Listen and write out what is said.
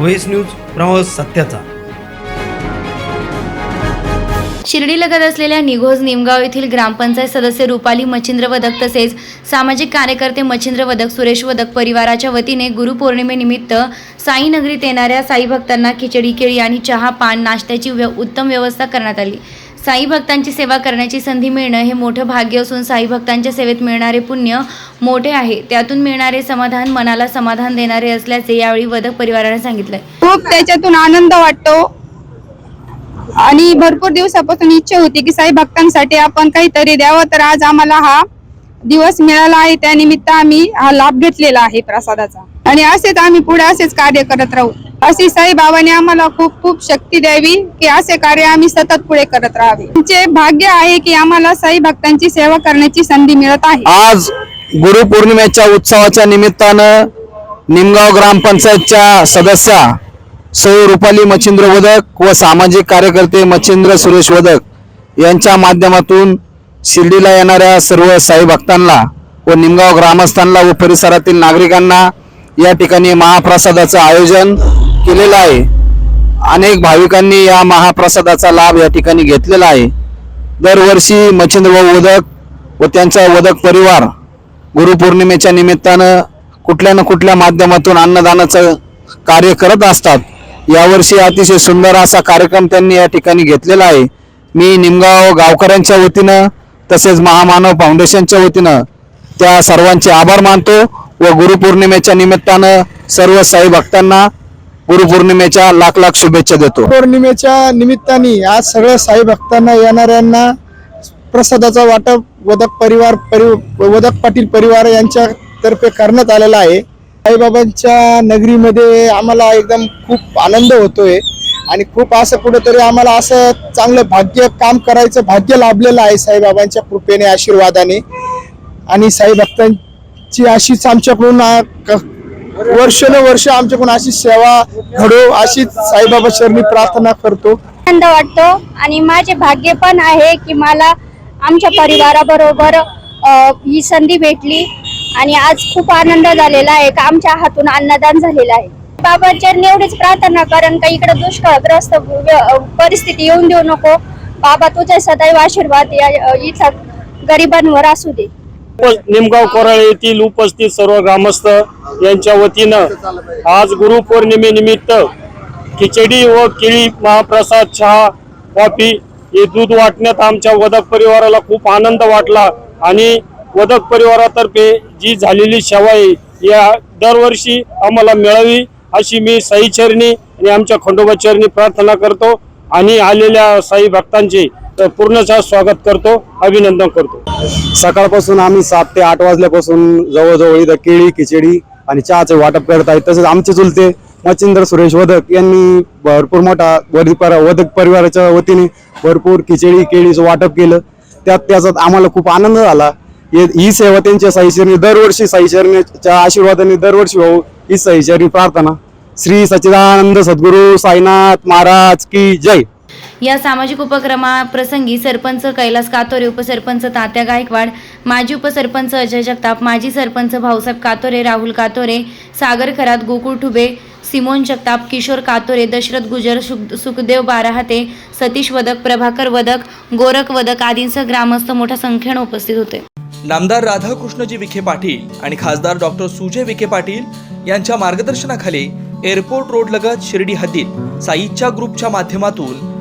Voice news प्रवास सत्याचा. शिर्डीलगत असलेल्या निघोज निमगाव येथील ग्रामपंचायत सदस्य रुपाली मच्छिंद्र वदक तसेच सामाजिक कार्यकर्ते मच्छिंद्र वदक सुरेश वदक परिवाराच्या वतीने गुरुपौर्णिमेनिमित्त साईनगरीत येणाऱ्या साई भक्तांना खिचडी केळी आणि चहा पान नाश्त्याची व्य उत्तम व्यवस्था करण्यात आली. साई भक्तांची सेवा करण्याची संधी मिळणं हे मोठं भाग्य असून साई भक्तांच्या सेवेत मिळणारे पुण्य मोठे आहे. त्यातून मिळणारे समाधान मनाला समाधान देणारे असल्याचे यावेळी वदक परिवाराने सांगितलंय. खूप त्याच्यातून आनंद वाटतो. आणि भरपूर दिवसापासून इच्छा होती की साई भक्तांसाठी आपण काहीतरी द्यावं तर आज आम्हाला हा दिवस मिळाला आहे. त्यानिमित्त आम्ही हा लाभ घेतलेला आहे प्रसादाचा. आणि असेच आम्ही पुढे असेच कार्य करत राहू. अशी साई बाबाने आम्हाला खूप खूप शक्ती द्यावी की असे कार्य आम्ही सतत पुढे करत राहावे. आमचे भाग्य आहे की आम्हाला साई भक्तांची सेवा करण्याची संधी मिळत आहे. आज गुरुपौर्णिमेच्या उत्सवाच्या निमित्तानं निमगाव ग्रामपंचायतच्या सदस्या सौ रुपाली मच्छिंद्र वदक व सामाजिक कार्यकर्ते मच्छिंद्र सुरेश वदक यांच्या माध्यमातून शिर्डीला येणाऱ्या सर्व साई भक्तांना व निमगाव ग्रामस्थांना व परिसरातील नागरिकांना या ठिकाणी महाप्रसादाचं आयोजन केलेलं आहे. अनेक भाविकांनी या महाप्रसादाचा लाभ या ठिकाणी घेतलेला आहे. दरवर्षी मच्छिंद्रभाऊ वदक व त्यांचा वदक परिवार गुरुपौर्णिमेच्या निमित्तानं कुठल्या ना कुठल्या माध्यमातून अन्नदानाचं कार्य करत असतात. यावर्षी अतिशय सुंदर असा कार्यक्रम त्यांनी या ठिकाणी घेतलेला आहे. मी निमगाव गावकऱ्यांच्या वतीनं तसेच महामानव फाउंडेशनच्या वतीनं त्या सर्वांचे आभार मानतो व गुरुपौर्णिमेच्या निमित्तानं सर्व साई भक्तांना गुरुपौर्णिमेच्या लाख लाख शुभेच्छा देतो. पौर्णिमेच्या निमित्ताने आज सगळ्या साई भक्तांना येणाऱ्यांना प्रसादाचा वाटप वदक परिवार परि वदक पाटील परिवार यांच्यातर्फे करण्यात आलेला आहे. साईबाबांच्या नगरीमध्ये आम्हाला एकदम खूप आनंद होतोय आणि खूप असं कुठेतरी आम्हाला असं चांगलं भाग्य काम करायचं भाग्य लाभलेलं आहे साईबाबांच्या कृपेने आशीर्वादाने. आणि साई भक्तांची अशीच आमच्याकडून क- वर्षानुवर्ष आमच्याकडून अशी सेवा घडो अशीच साईबाबा चरणी प्रार्थना करतो. आनंद वाटतो आणि माझे भाग्य पण आहे की मला आमच्या परिवाराबरोबर अ, ही संधी भेटली आणि आज खूप आनंद झालेला आहे का आमच्या हातून अन्नदान झालेलं आहे. बाबांचरणी एवढीच प्रार्थना कारण का इकडे दुष्काळग्रस्त व्य- परिस्थिती येऊन देऊ नको. बाबा तुझे सदैव आशीर्वाद या इथं गरिबांवर असू दे. निमगाव कोराळे येथील उपस्थित सर्व ग्रामस्थ यांच्या वतीनं आज गुरुपौर्णिमेनिमित्त खिचडी व केळी महाप्रसाद चहा कॉफी हे दूध वाटण्यात आमच्या वदक परिवाराला खूप आनंद वाटला. आणि वदक परिवारातर्फे जी झालेली सेवा आहे या दरवर्षी आम्हाला मिळावी अशी मी साई चरणी आणि आमच्या खंडोबा चरणी प्रार्थना करतो आणि आलेल्या साई भक्तांचे अ, पूर्णतः स्वागत करतो अभिनंदन करतो. सकाळपासून आम्ही सात ते आठ वाजल्यापासून जवळजवळ इथं केळी खिचडी आणि चहाचे वाटप करत आहेत. तसेच आमचे चुलते मच्छिंद्र सुरेश वदक यांनी भरपूर मोठा वरदी पर वदक परिवाराच्या वतीने भरपूर खिचडी केळीचं वाटप केलं. त्यात त्याचा आम्हाला खूप आनंद झाला. ही सेवा त्यांच्या साईशरणी दरवर्षी साईशरणीच्या आशीर्वादाने दरवर्षी होऊ ही साईशरणी प्रार्थना. श्री सच्चिदानंद सद्गुरू साईनाथ महाराज की जय. या सामाजिक उपक्रमाप्रसंगी सरपंच कैलास कातोरे उपसरपंच तात्या गायकवाड माजी उपसरपंच अजय जगताप माजी सरपंच भाऊसाहेब कातोरे राहुल कातोरे सागर खरात गोकुळ ठुबे सिमोन जगताप किशोर कातोरे दशरथ गुजर सुखदेव बाराहाते सतीश वदक प्रभाकर वदक गोरख वदक आदींसह ग्रामस्थ मोठ्या संख्येनं उपस्थित होते. नामदार राधाकृष्णजी विखे पाटील आणि खासदार डॉक्टर सुजय विखे पाटील यांच्या मार्गदर्शनाखाली एअरपोर्ट रोड लगत शिर्डी हद्दीत साईच्या ग्रुपच्या माध्यमातून